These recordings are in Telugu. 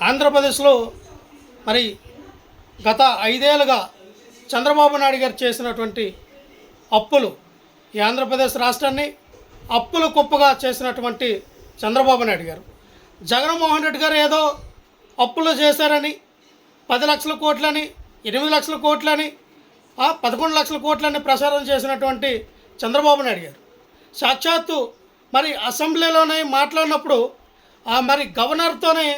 ఆంధ్రప్రదేశ్లో మరి గత ఐదేళ్ళుగా చంద్రబాబు నాయుడు గారు చేసినటువంటి అప్పులు ఈ ఆంధ్రప్రదేశ్ రాష్ట్రాన్ని అప్పులు కుప్పగా చేసినటువంటి చంద్రబాబు నాయుడు గారు. జగన్మోహన్ రెడ్డి గారు ఏదో అప్పులు చేశారని పది లక్షల కోట్లని ఎనిమిది లక్షల కోట్లని ఆ, పదకొండు లక్షల కోట్లని ప్రసారం చేసినటువంటి చంద్రబాబు నాయుడు గారు. సాక్షాత్తు మరి అసెంబ్లీలోనే మాట్లాడినప్పుడు ఆ మరి గవర్నర్తోనే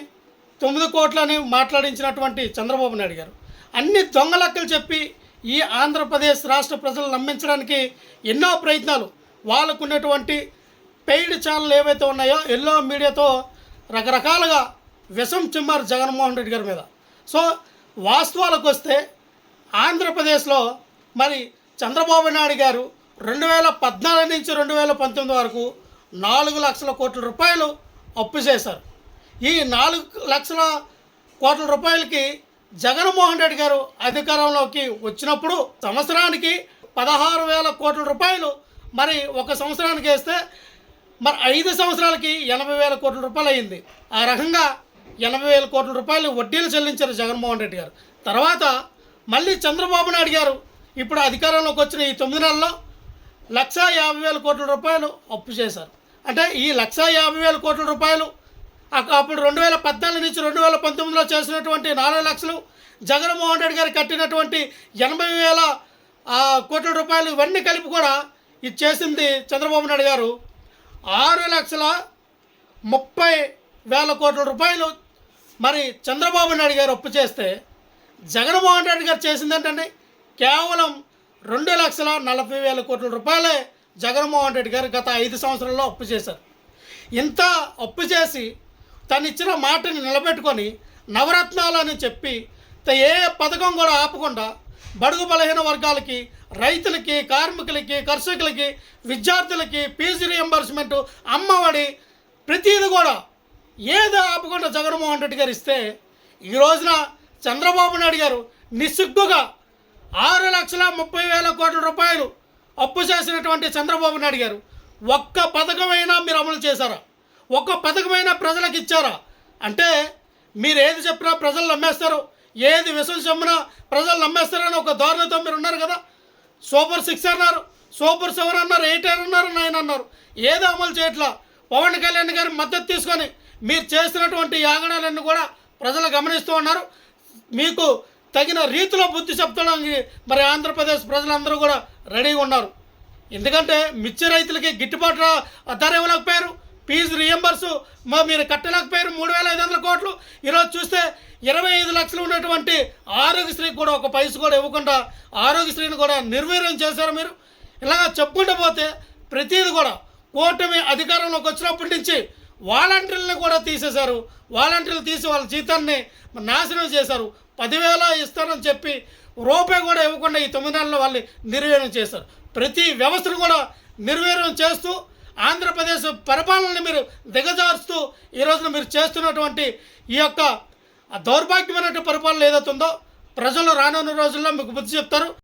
తొమ్మిది కోట్లని మాట్లాడించినటువంటి చంద్రబాబు నాయుడు గారు. అన్ని దొంగ లెక్కలు చెప్పి ఈ ఆంధ్రప్రదేశ్ రాష్ట్ర ప్రజలు నమ్మించడానికి ఎన్నో ప్రయత్నాలు. వాళ్ళకు ఉన్నటువంటి పెయిడ్ ఛానల్ ఏవైతే ఉన్నాయో ఎల్లో మీడియాతో రకరకాలుగా విషం చిమ్మారు జగన్మోహన్ రెడ్డి గారి మీద. సో వాస్తవాలకు వస్తే ఆంధ్రప్రదేశ్లో మరి చంద్రబాబు నాయుడు గారు రెండు వేల పద్నాలుగు నుంచి రెండు వేల పంతొమ్మిది వరకు నాలుగు లక్షల కోట్ల రూపాయలు అప్పు చేశారు. ఈ నాలుగు లక్షల కోట్ల రూపాయలకి జగన్మోహన్ రెడ్డి గారు అధికారంలోకి వచ్చినప్పుడు సంవత్సరానికి పదహారు వేల కోట్ల రూపాయలు. మరి ఒక సంవత్సరానికి వేస్తే మరి ఐదు సంవత్సరాలకి ఎనభై వేల కోట్ల రూపాయలు అయింది. ఆ రకంగా ఎనభై వేల కోట్ల రూపాయలు వడ్డీలు చెల్లించారు జగన్మోహన్ రెడ్డి గారు. తర్వాత మళ్ళీ చంద్రబాబు నాయుడు గారు ఇప్పుడు అధికారంలోకి వచ్చిన ఈ తొమ్మిది నెలల్లో లక్షా యాభై వేల కోట్ల రూపాయలు అప్పు చేశారు. అంటే ఈ లక్షా యాభై వేల కోట్ల రూపాయలు అప్పుడు రెండు వేల పద్నాలుగు నుంచి రెండు వేల పంతొమ్మిదిలో చేసినటువంటి నాలుగు లక్షలు జగన్మోహన్ రెడ్డి గారు కట్టినటువంటి ఎనభై వేల కోట్ల రూపాయలు ఇవన్నీ కలిపి కూడా ఇది చేసింది చంద్రబాబు నాయుడు గారు. ఆరు లక్షల ముప్పై వేల కోట్ల రూపాయలు మరి చంద్రబాబు నాయుడు గారు అప్పు చేస్తే జగన్మోహన్ రెడ్డి గారు చేసింది ఏంటంటే కేవలం రెండు లక్షల నలభై వేల కోట్ల రూపాయలే జగన్మోహన్ రెడ్డి గారు గత ఐదు సంవత్సరాల్లో అప్పు చేశారు. ఇంత అప్పు చేసి తను ఇచ్చిన మాటని నిలబెట్టుకొని నవరత్నాలు అని చెప్పి ఏ పథకం కూడా ఆపకుండా బడుగు బలహీన వర్గాలకి రైతులకి కార్మికులకి కర్షకులకి విద్యార్థులకి ఫీజు రియంబర్స్మెంట్ అమ్మఒడి ప్రతిది కూడా ఏది ఆపకుండా జగన్మోహన్ రెడ్డి గారు ఇస్తే ఈ రోజున చంద్రబాబు నాయుడు గారు నిస్సిగ్గుగా ఆరు లక్షల ముప్పై వేల కోట్ల రూపాయలు అప్పు చేసినటువంటి చంద్రబాబు నాయుడు గారు ఒక్క పథకమైనా మీరు అమలు చేశారా? ఒక్క పథకమైన ప్రజలకు ఇచ్చారా? అంటే మీరు ఏది చెప్పినా ప్రజలు నమ్మేస్తారు. ఏది విసులు చెప్పినా ప్రజలు నమ్మేస్తారని ఒక ధోరణితో మీరు ఉన్నారు కదా? సూపర్ సిక్స్ అన్నారు సూపర్ సెవెన్ అన్నారు ఎయిట్ అన్నారు నైన్ అన్నారు. ఏది అమలు చేయట్లా. పవన్ కళ్యాణ్ గారి మద్దతు తీసుకొని మీరు చేస్తున్నటువంటి యాగనాలన్నీ కూడా ప్రజలు గమనిస్తూ ఉన్నారు. మీకు తగిన రీతిలో బుద్ధి చెప్తడానికి మరి ఆంధ్రప్రదేశ్ ప్రజలందరూ కూడా రెడీగా ఉన్నారు. ఎందుకంటే మిర్చి రైతులకి గిట్టుబాటు ధర ఇవ్వలేకపోయారు. ఫీజు రియంబర్సు మా మీరు కట్టలేకపోయారు మూడు వేల ఐదు వందల కోట్లు. ఈరోజు చూస్తే ఇరవై ఐదు లక్షలు ఉన్నటువంటి ఆరోగ్యశ్రీకి కూడా ఒక పైసు కూడా ఇవ్వకుండా ఆరోగ్యశ్రీని కూడా నిర్వీర్యం చేశారు మీరు. ఇలాగ చెప్పుకుంటూ పోతే ప్రతిది కూడా కూటమి అధికారంలోకి వచ్చినప్పటి నుంచి వాలంటీర్లను కూడా తీసేశారు. వాలంటీర్లు తీసి వాళ్ళ జీతాన్ని నాశనం చేశారు. పదివేల ఇస్తానని చెప్పి రూపాయి కూడా ఇవ్వకుండా ఈ తొమ్మిది నెలలు వాళ్ళని నిర్వీర్యం చేశారు. ప్రతి వ్యవస్థను కూడా నిర్వీర్యం చేస్తూ ఆంధ్రప్రదేశ్ పరిపాలనని మీరు దిగజారుస్తూ ఈ రోజున మీరు చేస్తున్నటువంటి ఈ యొక్క దౌర్భాగ్యమైనటువంటి పరిపాలన ఏదైతే ఉందో ప్రజలు రానున్న రోజుల్లో మీకు బుద్ధి చెప్తారు.